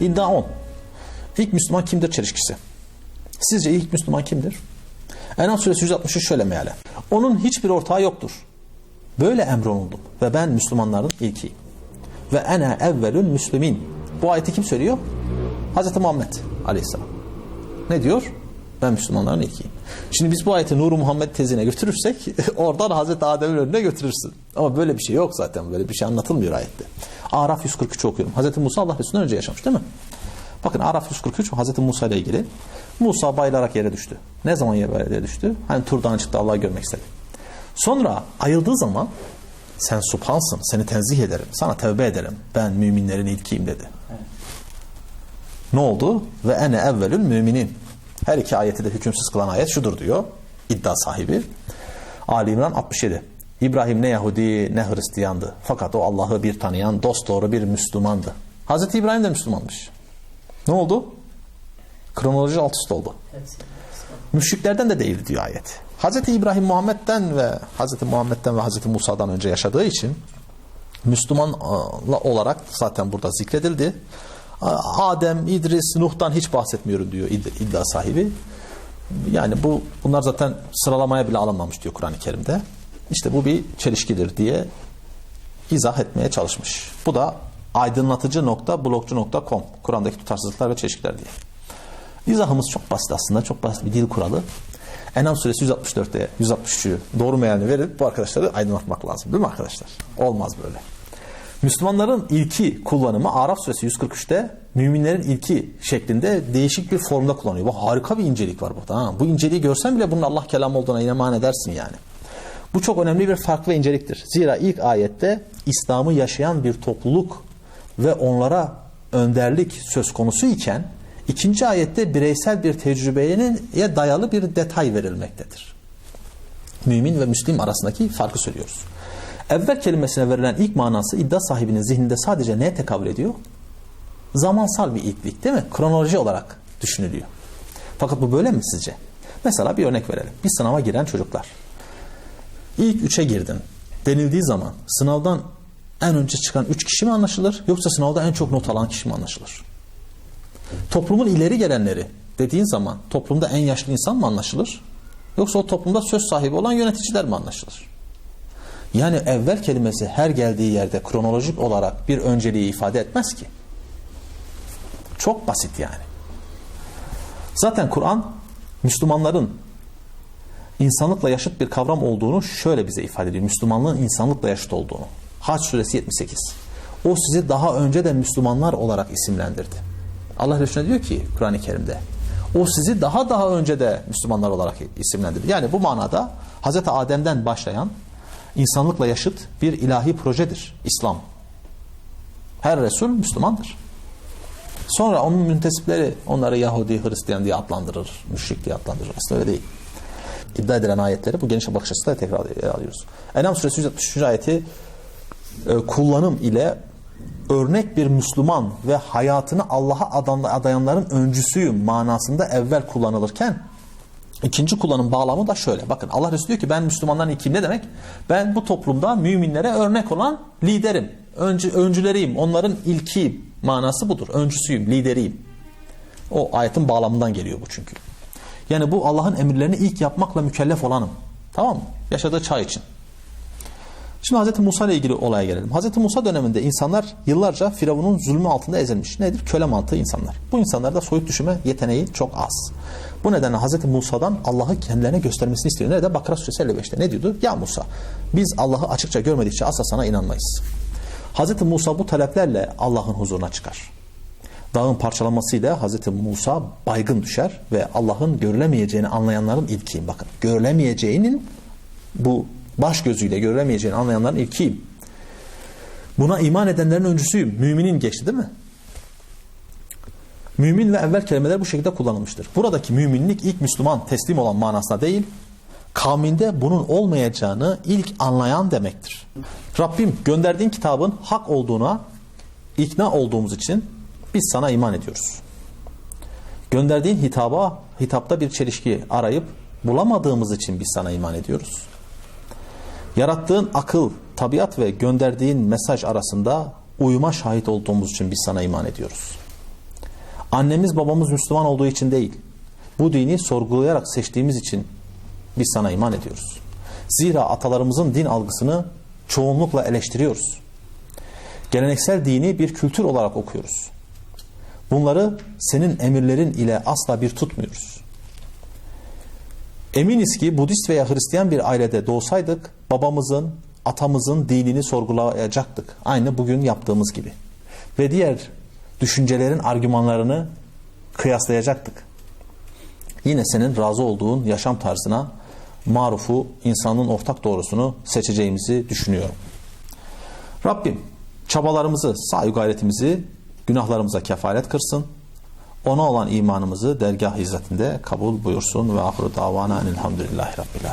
İddia 10. İlk Müslüman kimdir çelişkisi? Sizce ilk Müslüman kimdir? Enam suresi 163 şöyle meale. Onun hiçbir ortağı yoktur. Böyle emrolundum ve ben Müslümanların ilkiyim. Ve ene evvelül müslimin. Bu ayeti kim söylüyor? Hz. Muhammed aleyhisselam. Ne diyor? Ben Müslümanların ilkiyim. Şimdi biz bu ayeti Nuru Muhammed tezine götürürsek oradan Hazreti Adem'in önüne götürürsün. Ama böyle bir şey yok zaten. Böyle bir şey anlatılmıyor ayette. Araf 143 okuyorum. Hazreti Musa Allah Resulü'nden önce yaşamış değil mi? Bakın Araf 143 Hazreti Musa ile ilgili. Musa bayılarak yere düştü. Ne zaman yere düştü? Hani turdan çıktı Allah'ı görmek istedi. Sonra ayıldığı zaman sen subhansın, seni tenzih ederim, sana tevbe ederim. Ben müminlerin ilkiyim dedi. Ne oldu? Ve ene evvelül müminin. Her iki ayeti de hükümsüz kılan ayet şudur diyor. iddia sahibi. Ali İmran 67. İbrahim ne Yahudi ne Hristiyandı. Fakat o Allah'ı bir tanıyan dosdoğru bir Müslümandı. Hazreti İbrahim de Müslümanmış. Ne oldu? Kronoloji alt üst oldu. Müşriklerden de değildi diyor ayet. Hazreti İbrahim Muhammed'den ve Hazreti Muhammed'den ve Hazreti Musa'dan önce yaşadığı için Müslüman olarak zaten burada zikredildi. Adem, İdris, Nuh'tan hiç bahsetmiyorum diyor iddia sahibi. Yani bu bunlar zaten sıralamaya bile alınmamış diyor Kur'an-ı Kerim'de. İşte bu bir çelişkidir diye izah etmeye çalışmış. Bu da aydınlatıcı nokta blogcu.com Kur'an'daki tutarsızlıklar ve çelişkiler diye. İzahımız çok basit aslında. Çok basit bir dil kuralı. Enam suresi 164'te 163'ü doğru mealini verip bu arkadaşları aydınlatmak lazım. Değil mi arkadaşlar? Olmaz böyle. Müslümanların ilki kullanımı Araf suresi 143'te müminlerin ilki şeklinde değişik bir formda kullanıyor. Bu harika bir incelik var burada. Ha. Bu inceliği görsen bile bunun Allah kelamı olduğuna iman edersin yani. Bu çok önemli bir fark ve inceliktir. Zira ilk ayette İslam'ı yaşayan bir topluluk ve onlara önderlik söz konusu iken ikinci ayette bireysel bir tecrübeye dayalı bir detay verilmektedir. Mümin ve Müslim arasındaki farkı söylüyoruz. Evvel kelimesine verilen ilk manası iddia sahibinin zihninde sadece neye tekabül ediyor? Zamansal bir ilklik değil mi? Kronoloji olarak düşünülüyor. Fakat bu böyle mi sizce? Mesela bir örnek verelim. Bir sınava giren çocuklar. İlk üçe girdin denildiği zaman sınavdan en önce çıkan üç kişi mi anlaşılır yoksa sınavda en çok not alan kişi mi anlaşılır? Toplumun ileri gelenleri dediğin zaman toplumda en yaşlı insan mı anlaşılır? Yoksa o toplumda söz sahibi olan yöneticiler mi anlaşılır? Yani evvel kelimesi her geldiği yerde kronolojik olarak bir önceliği ifade etmez ki. Çok basit yani. Zaten Kur'an Müslümanların insanlıkla yaşıt bir kavram olduğunu şöyle bize ifade ediyor. Müslümanlığın insanlıkla yaşıt olduğunu. Haç suresi 78. O sizi daha önce de Müslümanlar olarak isimlendirdi. Allah Resulü diyor ki Kur'an-ı Kerim'de o sizi daha daha önce de Müslümanlar olarak isimlendirdi. Yani bu manada Hz. Adem'den başlayan insanlıkla yaşıt bir ilahi projedir İslam. Her Resul Müslümandır. Sonra onun müntesipleri onları Yahudi, Hristiyan diye adlandırır, müşrik diye adlandırır. Aslında öyle değil. İddia edilen ayetleri bu geniş bakış açısıyla tekrar alıyoruz. Enam suresi 163. ayeti e, kullanım ile örnek bir Müslüman ve hayatını Allah'a adayanların öncüsüyüm manasında evvel kullanılırken ikinci kullanım bağlamı da şöyle. Bakın Allah Resulü diyor ki ben Müslümanların ilkiyim. Ne demek? Ben bu toplumda müminlere örnek olan liderim. Öncü, öncüleriyim. Onların ilkiyim. Manası budur. Öncüsüyüm, lideriyim. O ayetin bağlamından geliyor bu çünkü. Yani bu Allah'ın emirlerini ilk yapmakla mükellef olanım. Tamam mı? Yaşadığı çağ için. Şimdi Hz. Musa ile ilgili olaya gelelim. Hz. Musa döneminde insanlar yıllarca Firavun'un zulmü altında ezilmiş. Nedir? Köle mantığı insanlar. Bu insanlarda soyut düşünme yeteneği çok az. Bu nedenle Hz. Musa'dan Allah'ı kendilerine göstermesini istiyor. Nerede? Bakara suresi 55'te. Ne diyordu? Ya Musa biz Allah'ı açıkça görmedikçe asla sana inanmayız. Hz. Musa bu taleplerle Allah'ın huzuruna çıkar. Dağın parçalamasıyla Hz. Musa baygın düşer ve Allah'ın görülemeyeceğini anlayanların ilkiyim. Bakın görülemeyeceğinin bu baş gözüyle görülemeyeceğini anlayanların ilkiyim. Buna iman edenlerin öncüsüyüm. Müminin geçti değil mi? Mümin ve evvel kelimeler bu şekilde kullanılmıştır. Buradaki müminlik ilk Müslüman teslim olan manasına değil, kavminde bunun olmayacağını ilk anlayan demektir. Rabbim gönderdiğin kitabın hak olduğuna ikna olduğumuz için biz sana iman ediyoruz. Gönderdiğin hitaba, hitapta bir çelişki arayıp bulamadığımız için biz sana iman ediyoruz. Yarattığın akıl, tabiat ve gönderdiğin mesaj arasında uyuma şahit olduğumuz için biz sana iman ediyoruz. Annemiz babamız Müslüman olduğu için değil, bu dini sorgulayarak seçtiğimiz için biz sana iman ediyoruz. Zira atalarımızın din algısını çoğunlukla eleştiriyoruz. Geleneksel dini bir kültür olarak okuyoruz. Bunları senin emirlerin ile asla bir tutmuyoruz. Eminiz ki Budist veya Hristiyan bir ailede doğsaydık babamızın, atamızın dinini sorgulayacaktık. Aynı bugün yaptığımız gibi. Ve diğer düşüncelerin argümanlarını kıyaslayacaktık. Yine senin razı olduğun yaşam tarzına marufu, insanın ortak doğrusunu seçeceğimizi düşünüyorum. Rabbim çabalarımızı, sahi gayretimizi günahlarımıza kefaret kırsın. Ona olan imanımızı dergah hizmetinde kabul buyursun ve ahru davana enilhamdülillahi rabbil alemin.